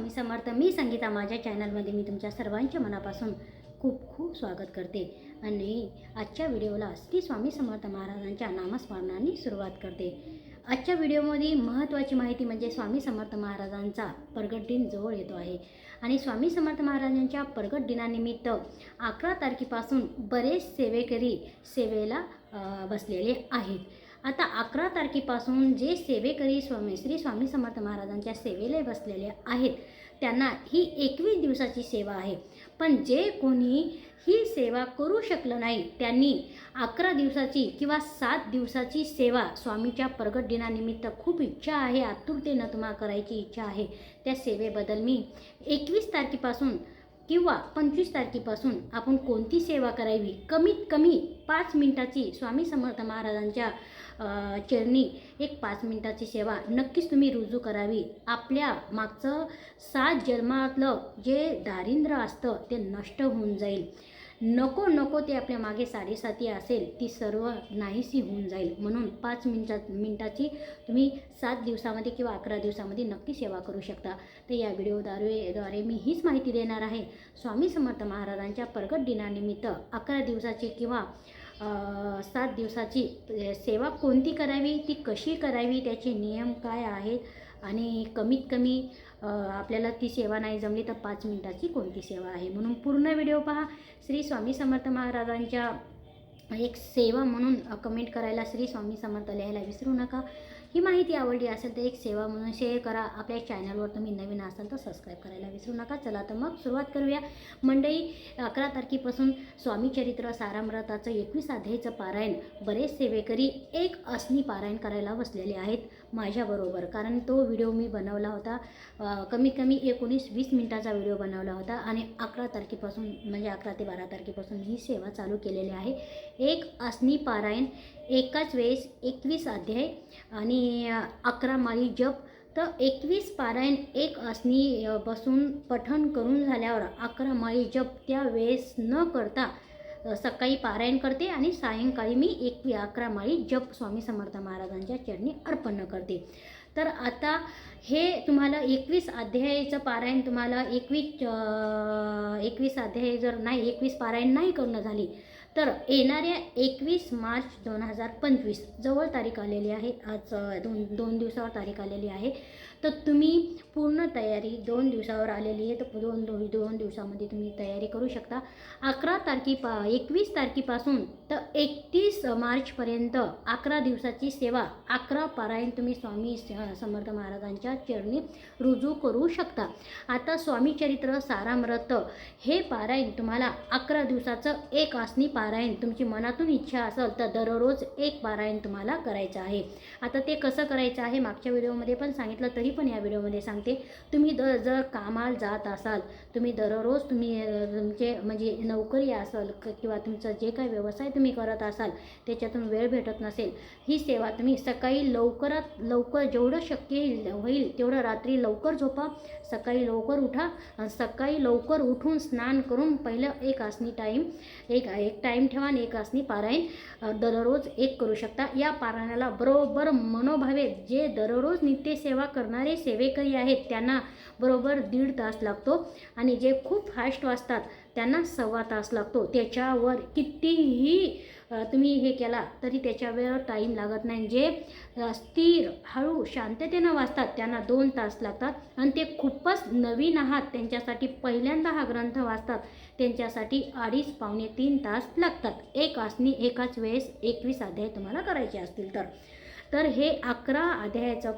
स्वामी समर्थ मी संगीता माझ्या चॅनलमध्ये मी तुमच्या सर्वांच्या मनापासून खूप खूप स्वागत करते. आणि आजच्या व्हिडिओला श्री स्वामी समर्थ महाराजांच्या नामस्मरणाने सुरुवात करते. आजच्या व्हिडिओमध्ये महत्त्वाची माहिती म्हणजे स्वामी समर्थ महाराजांचा प्रगट दिन जवळ येतो आहे. आणि स्वामी समर्थ महाराजांच्या प्रगट दिनानिमित्त अकरा तारखेपासून बरेच सेवेकरी सेवेला बसलेले आहेत. आता अकरा तारखेपासून जे सेवेकरी स्वामी श्री स्वामी समर्थ महाराजांच्या सेवेला बसलेले आहेत त्यांना ही एकवीस दिवसाची सेवा आहे. पण जे कोणी ही सेवा करू शकलं नाही त्यांनी अकरा दिवसाची किंवा सात दिवसाची सेवा स्वामीच्या प्रगट दिनानिमित्त खूप इच्छा आहे आतुरतेनं तुम्हाला करायची इच्छा आहे. त्या सेवेबद्दल मी एकवीस तारखेपासून किंवा पंचवीस तारखेपासून आपण कोणती सेवा करावी? कमीत कमी पाच मिनिटाची स्वामी समर्थ महाराजांच्या चरणी एक पाच मिनिटाची सेवा. नक्कीच तुम्ही रुजू करावी. आपल्या मागचं सात जन्मातलं जे दारिद्र्य असतं ते नष्ट होऊन जाईल. नको नको ते आपल्या मागे साडेसाती असेल ती सर्व नाहीशी होऊन जाईल. म्हणून पाच मिनटात मिनटाची तुम्ही सात दिवसामध्ये किंवा अकरा दिवसामध्ये नक्की सेवा करू शकता. तर या व्हिडिओद्वारेद्वारे मी हीच माहिती देणार आहे. स्वामी समर्थ महाराजांच्या प्रगट दिनानिमित्त अकरा दिवसाची किंवा सात दिवसाची सेवा कोणती करावी ती कशी करावी त्याचे नियम काय आहेत आणि कमीत कमी आपल्याला ती सेवा नाही जमली तर पाच मिनिटाची कोणती सेवा आहे? म्हणून पूर्ण व्हिडिओ पहा. श्री स्वामी समर्थ महाराजांच्या एक सेवा म्हणून कमेंट करायला श्री स्वामी समर्थ लिहायला विसरू नका. ही माहिती आवडली असेल तर एक सेवा म्हणून शेअर करा. आपल्या चॅनलवर तुम्ही नवीन असाल तर सबस्क्राईब करायला विसरू नका. चला तर मग सुरुवात करूया. मंडळी अकरा तारखेपासून स्वामी चरित्र सारामृताचं एकवीस अध्यायचं पारायण. बरेच सेवेकरी एक असनी पारायण करायला बसलेले आहेत माझ्याबरोबर कारण तो व्हिडिओ मी बनवला होता. कमीत कमी एकोणीस वीस मिनटाचा व्हिडिओ बनवला होता. आणि अकरा तारखेपासून म्हणजे अकरा ते बारा तारखेपासून ही सेवा चालू केलेली आहे. एक असनी पारायण एकाच वेळेस एकवीस अध्याय आणि अकरा माळी जप. तर एकवीस पारायण एक आसनी बसून पठण करून झाल्यावर अकरा माळी जप त्या वेळेस न करता सकाळी पारायण करते आणि सायंकाळी मी एकवी अकरा माळी जप स्वामी समर्थ महाराजांच्या चरणी अर्पण करते. तर आता हे तुम्हाला एकवीस अध्यायाचं पारायण तुम्हाला एकवीस एकवीस अध्याय जर नाही एकवीस पारायण नाही करणं झाली तर येणाऱ्या एकवीस मार्च दोन हजार पंचवीस जवळ तारीख आलेली आहे. आज दोन दोन दिवसावर तारीख आलेली आहे. तर तुम्ही पूर्ण तयारी दोन दिवसावर आलेली आहे. तर दोन दोन दोन दिवसामध्ये तुम्ही तयारी करू शकता. अकरा तारखेपा एकवीस तारखेपासून तर एकतीस मार्चपर्यंत अकरा दिवसाची सेवा अकरा पारायण तुम्ही स्वामी स- समर्थ महाराजांच्या चरणी रुजू करू शकता. आता स्वामी चरित्र सारामृत हे पारायण तुम्हाला अकरा दिवसाचं एक आसनी पारायण तुमची मनातून इच्छा असेल तर दररोज एक पारायण तुम्हाला करायचं आहे. आता ते कसं करायचं आहे मागच्या व्हिडिओमध्ये पण सांगितलं तरी पण या व्हिडिओमध्ये सांगते. तुम्ही द जर कामाला जात असाल तुम्ही दररोज तुम्ही तुमचे म्हणजे नोकरी असाल किंवा तुमचा जे काही व्यवसाय तुम्ही करत असाल त्याच्यातून वेळ भेटत नसेल ही सेवा तुम्ही सकाळी लवकरात लवकर जेवढं शक्य येईल होईल तेवढं रात्री लवकर झोपा सकाळी लवकर उठा सकाळी लवकर उठून स्नान करून पहिलं एक आसनी टाईम एक एक टाईम ठेवा आणि एक आसनी पारायण दररोज एक करू शकता. या पारायणाला बरोबर मनोभावे जे दररोज नित्यसेवा करणारे सेवेकरी आहेत त्यांना बरोबर दीड तास लागतो. आणि जे खूप फास्ट वाचतात त्यांना सव्वा तास लागतो. त्याच्यावर कितीही तुम्ही हे केला तरी त्याच्यावर टाईम लागत नाही. जे स्थिर हळू शांततेनं वाचतात त्यांना दोन तास लागतात. आणि ते खूपच नवीन आहात. त्यांच्यासाठी पहिल्यांदा हा ग्रंथ वाचतात. त्यांच्यासाठी अडीच पावणे तीन तास लागतात. एक आसनी एकाच वेळेस एकवीस अध्याय तुम्हाला करायचे असतील तर. तर हे अकरा अध्यायाचं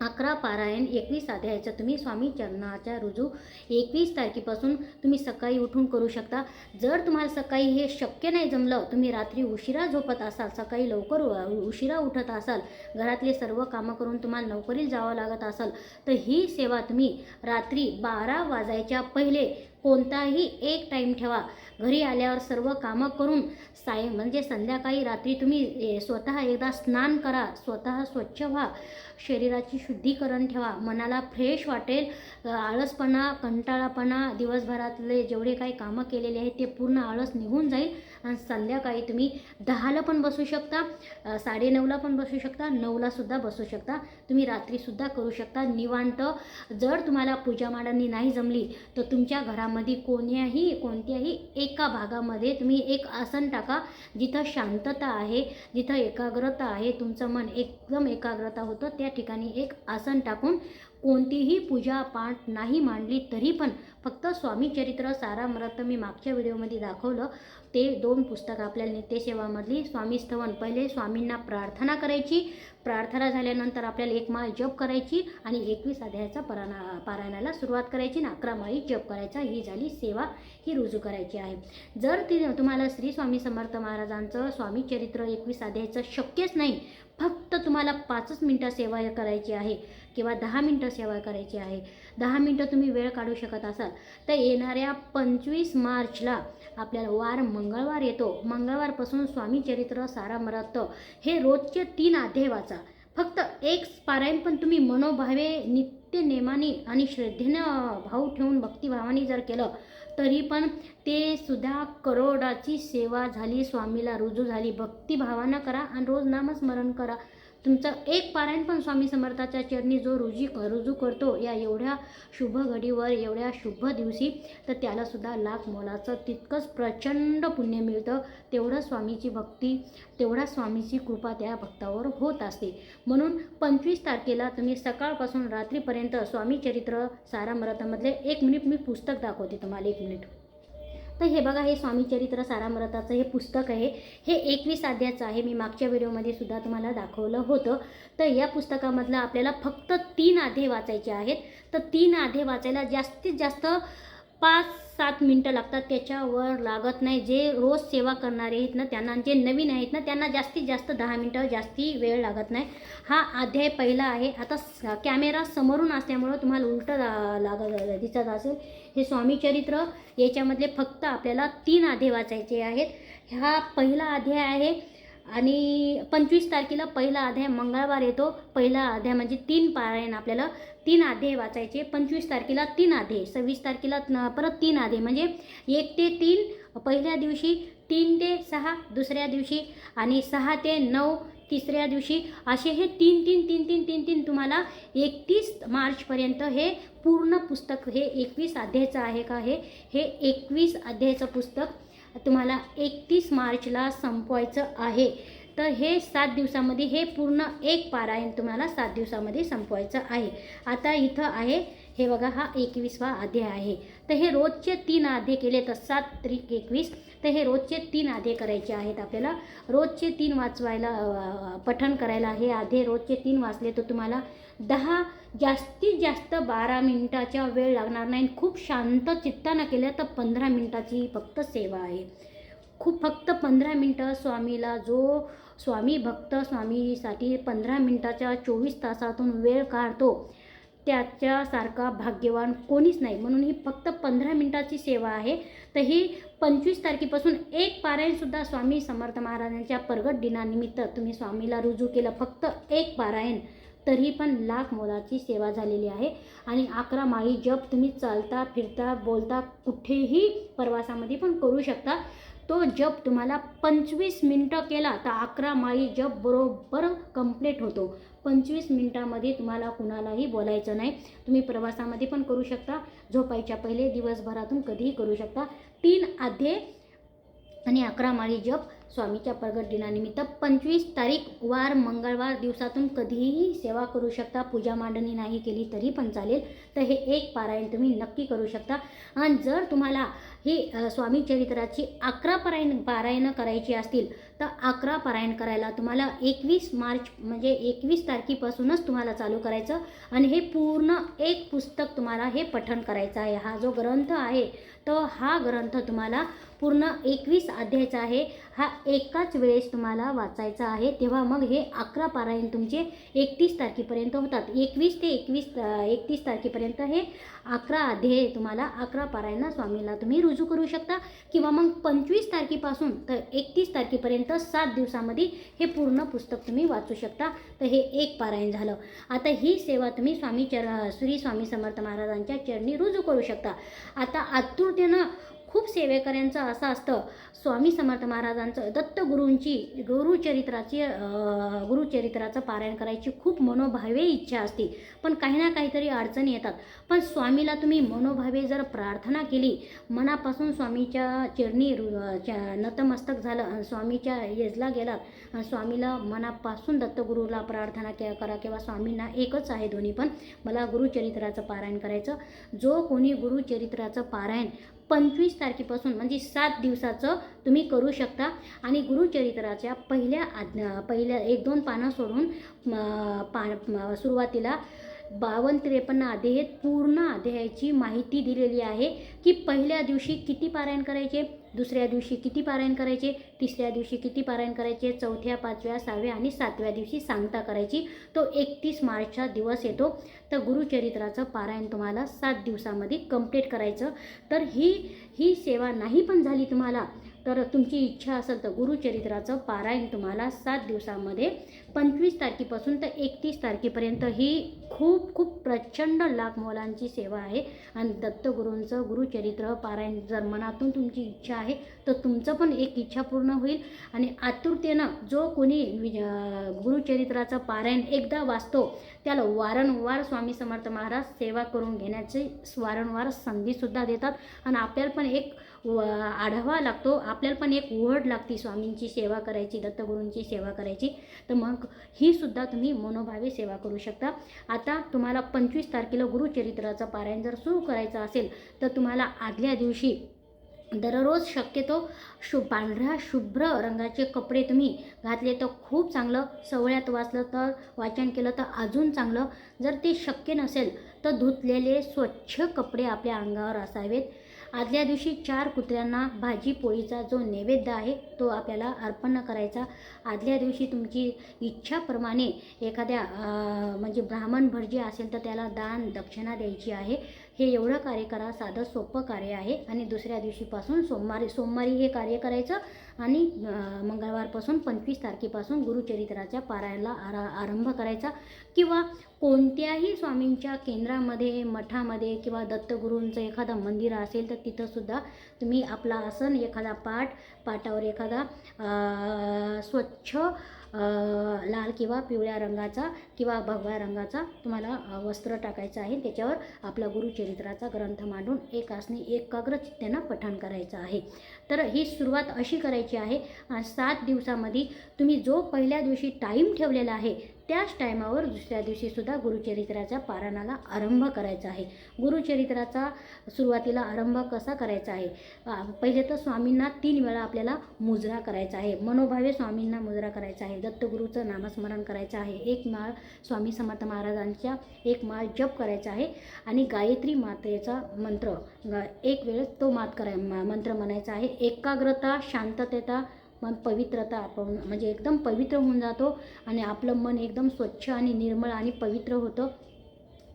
अकरा पारायण एकवीस अध्यायाचं तुम्ही स्वामी चरणाच्या रुजू एकवीस तारखेपासून तुम्ही सकाळी उठून करू शकता. जर तुम्हाला सकाळी हे शक्य नाही जमलं तुम्ही रात्री उशिरा झोपत असाल सकाळी लवकर उशिरा उठत असाल घरातले सर्व कामं करून तुम्हाला नोकरीला जावं लागत असाल तर ही सेवा तुम्ही रात्री बारा वाजायच्या पहिले कोणताही एक टाईम ठेवा. घरी आल्यावर सर्व कामं करून साय म्हणजे संध्याकाळी रात्री तुम्ही ए, स्वतः एकदा स्नान करा. स्वतः स्वच्छ व्हा. शरीराची शुद्धीकरण ठेवा. मनाला फ्रेश वाटेल. आळसपणा कंटाळापणा दिवसभरातले जेवढे काही कामं केलेले आहेत ते पूर्ण आळस निघून जाईल आणि संध्याकाळी तुम्ही दहाला पण बसू शकता. साडेनऊला पण बसू शकता. नऊलासुद्धा बसू शकता. तुम्ही रात्रीसुद्धा करू शकता. निवांत जर तुम्हाला पूजा मांडणी नाही जमली तर तुमच्या घरामध्ये कोण्याही कोणत्याही एक एका भागामध्ये तुम्ही एक आसन टाका जिथं शांतता आहे जिथं एकाग्रता आहे तुमचं मन एकदम एकाग्रता होतं त्या ठिकाणी एक आसन टाकून कोणतीही पूजा पाठ नाही मांडली तरी पण फक्त स्वामी चरित्र सारामृत मी मागच्या व्हिडिओमध्ये दाखवलं. ते दोन पुस्तकं आपल्याला नित्यसेवामधली स्वामी स्तवन पहिले स्वामींना प्रार्थना करायची. प्रार्थना झाल्यानंतर आपल्याला एक माळ जप करायची आणि एकवीस अध्यायाचा पराणा पारायणाला सुरुवात करायची आणि अकरा माळी जप करायचा. ही झाली सेवा. ही रुजू करायची आहे. जर ती तुम्हाला श्री स्वामी समर्थ महाराजांचं स्वामी चरित्र एकवीस अध्यायाचं शक्यच नाही फक्त तुम्हाला पाचच मिनटं सेवा करायची आहे किंवा दहा मिनटं सेवा करायची आहे. दहा मिनटं तुम्ही वेळ काढू शकत असाल तर येणाऱ्या पंचवीस मार्चला आपल्याला वार मंगळवार येतो. मंगळवारपासून स्वामी चरित्र सारामृत हे रोजचे तीन अध्याय वाचा. फक्त एक पारायण पण तुम्ही मनोभावे नित्य नेमाने आणि श्रद्धेनं भाव ठेवून भक्तिभावाने जर केलं तरी पण ते सुद्धा करोडाची सेवा झाली स्वामीला रुजू झाली. भक्तिभावानं करा आणि रोज नामस्मरण करा. तुमचं एक पारायण पण स्वामी समर्थाच्या चरणी जो रुजी रुजू करतो या एवढ्या शुभ घडीवर एवढ्या शुभ दिवशी तर त्यालासुद्धा लाख मोलाचं तितकंच प्रचंड पुण्य मिळतं. तेवढं स्वामीची भक्ती तेवढा स्वामीची कृपा त्या भक्तावर होत असते. म्हणून पंचवीस तारखेला तुम्ही सकाळपासून रात्रीपर्यंत स्वामी चरित्र सारामरथामधले एक मिनिट मी पुस्तक दाखवते तुम्हाला एक मिनिट. तर हे बघा हे स्वामी चरित्र सारामृताचं हे पुस्तक आहे. हे एकवीस अध्यायाचं आहे. मी मागच्या व्हिडिओमध्ये सुद्धा तुम्हाला दाखवलं होतं. तर या पुस्तकामधलं आपल्याला फक्त तीन आधे वाचायचे आहेत. तर तीन आधे वाचायला जास्तीत जास्त पाच सात मिनटं लागतात त्याच्यावर लागत नाही. जे रोज सेवा करणारे आहेत ना त्यांना जे नवीन आहेत ना त्यांना जास्तीत जास्त दहा मिनटं जास्ती वेळ लागत नाही. हा अध्याय पहिला आहे. आता स- कॅमेरा समोरून असल्यामुळं तुम्हाला उलटं लागत दिसत असेल. हे स्वामी चरित्र याच्यामधले फक्त आपल्याला तीन अध्याय वाचायचे आहेत. हा पहिला अध्याय आहे आणि पंचवीस तारखेला पहिला अध्याय मंगळवार येतो. पहिला अध्याय म्हणजे तीन पारायण आपल्याला तीन अध्याय वाचायचे. पंचवीस तारखेला तीन अध्याय सव्वीस तारखेला न- परत तीन अध्याय म्हणजे एक ते तीन पहिल्या दिवशी तीन ते सहा दुसऱ्या दिवशी आणि सहा ते नऊ तिसऱ्या दिवशी. असे हे तीन तीन तीन तीन तीन तीन तुम्हाला एकतीस मार्चपर्यंत हे पूर्ण पुस्तक हे एकवीस अध्यायाचं आहे का हे? हे एकवीस अध्यायाचं पुस्तक तुम्हाला एकतीस मार्चला संपवायचं आहे. तर हे सात दिवसामध्ये हे पूर्ण एक पारायण तुम्हाला सात दिवसामध्ये संपवायचं आहे. आता इथं आहे हे बघा हा एकवीसवा अध्याय आहे. तर हे रोजचे तीन अध्याय केले तर सात त्रिक एकवीस. तर हे रोजचे तीन अध्याय करायचे आहेत आपल्याला. रोजचे तीन वाचवायला पठण करायला हे अध्याय रोजचे तीन वाचले तर तुम्हाला दहा जास्तीत जास्त बारा मिनिटाच्या वेळ लागणार नाही. खूप शांत चित्तानं केलं तर पंधरा मिनिटाची फक्त सेवा आहे. खूप फक्त पंधरा मिनटं स्वामीला जो स्वामी भक्त स्वामीसाठी पंधरा मिनटाच्या चोवीस तासातून वेळ काढतो. त्याच्यासारखा भाग्यवान कोणीच नाही. म्हणून ही फक्त पंधरा मिनटाची सेवा आहे. तर ही पंचवीस तारखेपासून एक पारायणसुद्धा स्वामी समर्थ महाराजांच्या प्रगट दिनानिमित्त तुम्ही स्वामीला रुजू केलं. फक्त एक पारायण. तरी पण लाख मोलाची सेवा झालेली आहे. आणि अकरा माळी जप तुम्ही चालता फिरता बोलता कुठेही प्रवासामध्ये पण करू शकता. तो जप तुम्हाला पंचवीस मिनटं केला तर अकरा माळी जप बरोबर कंप्लीट होतो. पंचवीस मिनटामध्ये तुम्हाला कुणालाही बोलायचं नाही. तुम्ही प्रवासामध्ये पण करू शकता. झोपायच्या पहिले दिवसभरातून कधीही करू शकता. तीन आधे आणि अकरा माळी जप स्वामीच्या प्रगट दिनानिमित्त पंचवीस तारीख वार मंगळवार दिवसातून कधीही सेवा करू शकता. पूजा मांडणी नाही केली तरी पण चालेल. तर हे एक पारायण तुम्ही नक्की करू शकता. आणि जर तुम्हाला ही स्वामी चरित्राची अकरा पारायण पारायणं करायची असतील तर अकरा पारायण करायला तुम्हाला एकवीस मार्च म्हणजे एकवीस तारखेपासूनच तुम्हाला चालू करायचं. आणि हे पूर्ण एक पुस्तक तुम्हाला हे पठण करायचं आहे. हा जो ग्रंथ आहे तो हा ग्रंथ तुम्हाला पूर्ण एकवीस अध्यायचा आहे. हा एकाच वेळेस तुम्हाला वाचायचा आहे. तेव्हा मग हे अकरा पारायण तुमचे एकतीस तारखेपर्यंत होतात. एकवीस ते एकवीस एकतीस तारखेपर्यंत हे अकरा अध्याय तुम्हाला अकरा पारायण स्वामीला तुम्ही रुजू करू शकता. किंवा मग पंचवीस तारखेपासून तर एकतीस तारखेपर्यंत सात दिवसामध्ये हे पूर्ण पुस्तक तुम्ही वाचू शकता. तर हे एक पारायण झालं. आता ही सेवा तुम्ही स्वामी चर श्री स्वामी समर्थ महाराजांच्या चरणी रुजू करू शकता. आता आतुरतेनं खूप सेवेकऱ्यांचं असं असतं. स्वामी समर्थ महाराजांचं दत्तगुरूंची गुरुचरित्राची गुरुचरित्राचं पारायण करायची खूप मनोभावे इच्छा असते. पण काही ना काहीतरी अडचणी येतात. पण स्वामीला तुम्ही मनोभावे जर प्रार्थना केली मनापासून स्वामीच्या चरणी रु- च्या- नतमस्तक झालं स्वामीच्या येजला गेलात स्वामीला मनापासून दत्तगुरूला प्रार्थना के करा किंवा स्वामींना एकच आहे दोन्ही पण मला गुरुचरित्राचं पारायण करायचं. जो कोणी गुरुचरित्राचं पारायण पंचवीस तारखेपासून म्हणजे सात दिवसाचं तुम्ही करू शकता. आणि गुरुचरित्राच्या पहिल्या आज्ञा पहिल्या एक दोन पानं सोडून पा सुरुवातीला बावन्न त्रेपन्न अध्यायेत पूर्ण अध्यायाची माहिती दिलेली आहे की पहिल्या दिवशी किती पारायण करायचे? दुसऱ्या दिवशी किती पारायण करायचे? तिसऱ्या दिवशी किती पारायण करायचे? चौथ्या पाचव्या सहाव्या आणि सातव्या दिवशी सांगता करायची. तो एकतीस मार्चचा दिवस येतो. तर गुरुचरित्राचं पारायण तुम्हाला सात दिवसामध्ये कंप्लीट करायचं. तर ही ही सेवा नाही पण झाली तुम्हाला. तर तुमची इच्छा असेल तर गुरुचरित्राचं पारायण तुम्हाला सात दिवसामध्ये पंचवीस तारखेपासून तर एकतीस तारखेपर्यंत ही खूप खूप प्रचंड लाख मोलांची सेवा आहे. आणि दत्तगुरूंचं गुरुचरित्र पारायण जर मनातून तुमची इच्छा आहे तर तुमचं पण एक इच्छा पूर्ण होईल. आणि आतुरतेनं जो कोणी गुरुचरित्राचं पारायण एकदा वाचतो त्याला वारंवार स्वामी समर्थ महाराज सेवा करून घेण्याची वारंवार संधीसुद्धा देतात. आणि आपल्याला पण एक व आढावा लागतो. आपल्याला पण एक ओढ लागते स्वामींची सेवा करायची दत्तगुरूंची सेवा करायची. तर मग ही सुद्धा तुम्ही मनोभावे सेवा करू शकता. आता तुम्हाला पंचवीस तारखेला गुरुचरित्राचं पारायण जर सुरू करायचं असेल तर तुम्हाला आदल्या दिवशी दररोज शक्यतो शु पांढऱ्या शुभ्र रंगाचे कपडे तुम्ही घातले तर खूप चांगलं. सवळ्यात वाचलं तर वाचन केलं तर अजून चांगलं. जर ते शक्य नसेल तर धुतलेले स्वच्छ कपडे आपल्या अंगावर असावेत. आदल्या दिवशी चार कुत्र्यांना भाजी पोळीचा जो नैवेद्य आहे तो आपल्याला अर्पण करायचा. आदल्या दिवशी तुमची इच्छाप्रमाणे एखाद्या म्हणजे ब्राह्मण भटजी असेल तर त्याला दान दक्षिणा द्यायची आहे. हे एवढं कार्य करा साधं सोपं कार्य आहे. आणि दुसऱ्या दिवशीपासून सोमवारी सोमवारी हे कार्य करायचं. आणि मंगळवारपासून पंचवीस तारखेपासून गुरुचरित्राच्या पारायणाला आरा आरंभ करायचा. किंवा कोणत्याही स्वामींच्या केंद्रामध्ये मठामध्ये किंवा दत्तगुरूंचं एखादं मंदिर असेल तर तिथंसुद्धा तुम्ही आपला आसन एखादा पाठ पाटावर एखादा स्वच्छ लाल किंवा पिवळ्या रंगाचा किंवा भगव्या रंगाचा तुम्हाला वस्त्र टाकायचं आहे. त्याच्यावर आपला गुरुचरित्राचा ग्रंथ मांडून एक आसनी एकाग्र चित्त्यानं पठण करायचं आहे. तर ही सुरुवात अशी करायची आहे. सात दिवसामध्ये तुम्ही जो पहिल्या दिवशी टाईम ठेवलेला आहे त्याच टायमावर दुसऱ्या दिवशीसुद्धा गुरुचरित्राच्या पारायणाला आरंभ करायचा आहे. गुरुचरित्राचा सुरुवातीला आरंभ कसा करायचा आहे? पहिले तर स्वामींना तीन वेळा आपल्याला मुजरा करायचा आहे. मनोभावे स्वामींना मुजरा करायचा आहे. दत्तगुरूचं नामस्मरण करायचं आहे. एक माळ स्वामी समर्थ महाराजांच्या एक माळ जप करायचा आहे आणि गायत्री मातेचा मंत्र ग- एक वेळेस तो मात कराय मंत्र म्हणायचा आहे. एकाग्रता शांततेता मन पवित्रता आपण म्हणजे एकदम पवित्र होऊन जातो आणि आपलं मन एकदम स्वच्छ आणि निर्मळ आणि पवित्र होतं.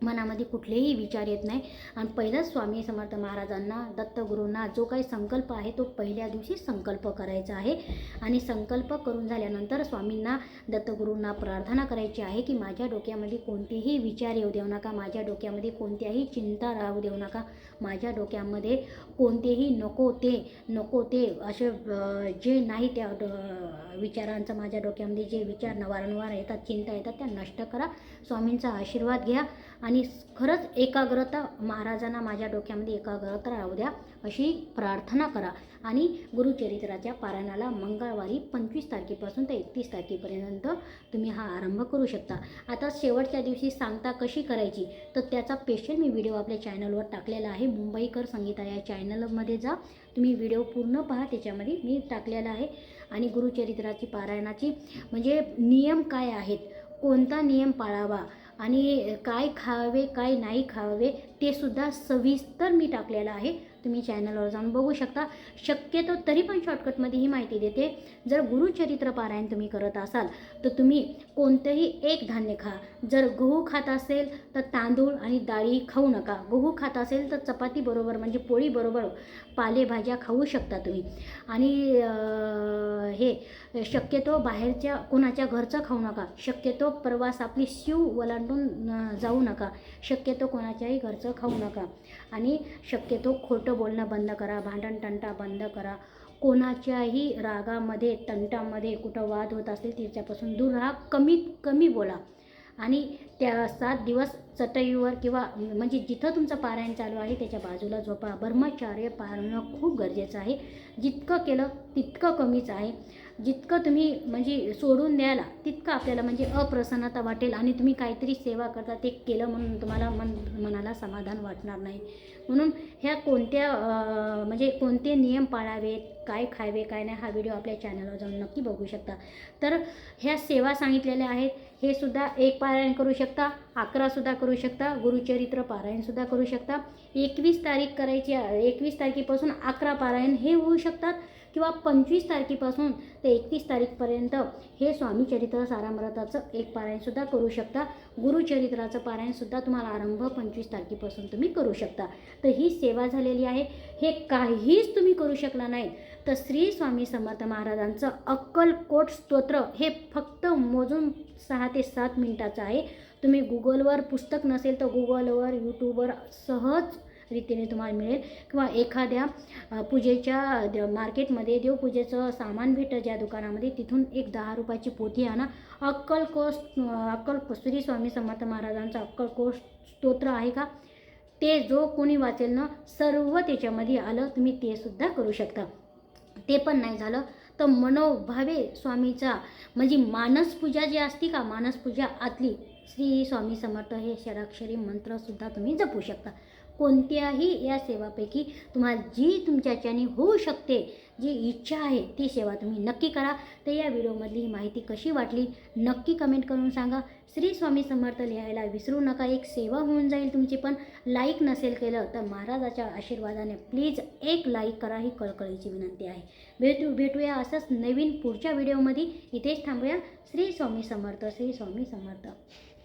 मनामध्ये कुठलेही विचार येत नाही. आणि पहिलाच स्वामी समर्थ महाराजांना दत्तगुरूंना जो काही संकल्प आहे तो पहिल्या दिवशी संकल्प करायचा आहे. आणि संकल्प करून झाल्यानंतर स्वामींना दत्तगुरूंना प्रार्थना करायची आहे की माझ्या डोक्यामध्ये कोणतेही विचार येऊ देऊ नका. माझ्या डोक्यामध्ये कोणत्याही चिंता राहू देऊ नका. माझ्या डोक्यामध्ये कोणतेही नको ते नको ते असे जे नाही त्या ड- विचारांचं माझ्या डोक्यामध्ये जे विचार वारंवार येतात चिंता येतात त्या नष्ट करा. स्वामींचा आशीर्वाद घ्या. आणि खरंच एकाग्रता महाराजांना माझ्या डोक्यामध्ये एकाग्रता राहू द्या अशी प्रार्थना करा. आणि गुरुचरित्राच्या पारायणाला मंगळवारी पंचवीस तारखेपासून ते एकतीस तारखेपर्यंत तुम्ही हा आरंभ करू शकता. आता शेवटच्या दिवशी सांगता कशी करायची? तर त्याचा स्पेशल मी व्हिडिओ आपल्या चॅनलवर टाकलेला आहे. मुंबईकर संगीता या चॅनलमध्ये जा. तुम्ही व्हिडिओ पूर्ण पहा त्याच्यामध्ये मी टाकलेला आहे. आणि गुरुचरित्राची पारायणाची म्हणजे नियम काय आहेत? कोणता नियम पाळावा? आणि काय खावे काय नाही खावे ते सुद्धा सविस्तर मी टाकलेलं आहे. तुम्ही चॅनलवर जाऊन बघू शकता. शक्यतो तरी पण शॉर्टकटमध्ये ही माहिती देते. जर गुरुचरित्र पारायण तुम्ही करत असाल तर तुम्ही कोणतंही एक धान्य खा. जर गहू खात असेल तर तांदूळ आणि डाळी खाऊ नका. गहू खात असेल तर चपाती बरोबर म्हणजे पोळीबरोबर पालेभाज्या खाऊ शकता तुम्ही. आणि हे शक्यतो बाहेरच्या कोणाच्या घरचं खाऊ नका. शक्यतो प्रवास आपली शिव ओलांडून जाऊ नका. शक्यतो कोणाच्याही घरचं खाऊ नका. आणि शक्यतो खोटं बोलणं बंद करा भांडण तंटा बंद करा. कोणाच्याही रागामध्ये तंटामध्ये कुठं वाद होत असतील त्याच्यापासून दूर राहा कमीत कमी बोला. आणि त्या सात दिवस चटईवर किंवा म्हणजे जिथं तुमचं पारायण चालू आहे त्याच्या बाजूला झोपा. ब्रह्मचार्य पाळणं खूप गरजेचं आहे. जितकं केलं तितकं कमीच आहे. जितकं तुम्ही म्हणजे सोडून द्यायला तितकं आपल्याला म्हणजे अप्रसन्नता वाटेल आणि तुम्ही काहीतरी सेवा करता ते केलं म्हणून तुम्हाला मन मनाला समाधान वाटणार नाही. म्हणून ह्या कोणत्या म्हणजे कोणते नियम पाळावेत काय खावे काय नाही हा व्हिडिओ आपल्या चॅनलवर जाऊन नक्की बघू शकता. तर ह्या सेवा सांगितलेल्या आहेत हे सुद्धा एक पारायण करू शकता अकरासुद्धा करू शकता गुरुचरित्र पारायणसुद्धा करू शकता. एकवीस तारीख करायची एकवीस तारखेपासून अकरा पारायण हे होऊ शकतात. किंवा पंचवीस तारखेपासून ते एकतीस तारीखपर्यंत हे स्वामी चरित्र सारामृताचं एक पारायणसुद्धा करू शकता. गुरुचरित्राचं पारायणसुद्धा तुम्हाला आरंभ पंचवीस तारखेपासून तुम्ही करू शकता. तर ही सेवा झालेली आहे. हे काहीच तुम्ही करू शकला नाहीत तर श्री स्वामी समर्थ महाराजांचं अक्कलकोट स्तोत्र हे फक्त मोजून सहा ते सात मिनिटाचं आहे. तुम्ही गुगलवर पुस्तक नसेल तर गुगलवर यूट्यूबवर सहज रीतीने तुम्हाला मिळेल. किंवा एखाद्या पूजेच्या मार्केटमध्ये देवपूजेचं सामान भेटतं ज्या दुकानामध्ये तिथून एक दहा रुपयाची पोथी आणा. अक्कलकोश अक्कल श्री स्वामी समर्थ महाराजांचा अक्कलकोश स्तोत्र आहे का? ते जो कोणी वाचेल ना सर्व त्याच्यामध्ये आलं तुम्ही ते सुद्धा करू शकता. ते पण नाही झालं तर मनोभावे स्वामीचा म्हणजे मानसपूजा जी असती का मानसपूजा आतली श्री स्वामी समर्थ हे षडाक्षरी मंत्रसुद्धा तुम्ही जपू शकता. कोणत्याही या सेवापैकी तुम्हाला जी तुमच्याच्याने होऊ शकते जी इच्छा आहे ती सेवा तुम्ही नक्की करा. तर या व्हिडिओमधली ही माहिती कशी वाटली नक्की कमेंट करून सांगा. श्री स्वामी समर्थ लिहायला विसरू नका एक सेवा होऊन जाईल तुमची पण. लाईक नसेल केलं तर महाराजाच्या आशीर्वादाने प्लीज एक लाईक करा ही कळकळीची विनंती आहे. भेटू भेटूया असंच नवीन पुढच्या व्हिडिओमध्ये. इथेच थांबूया. श्री स्वामी समर्थ श्री स्वामी समर्थ.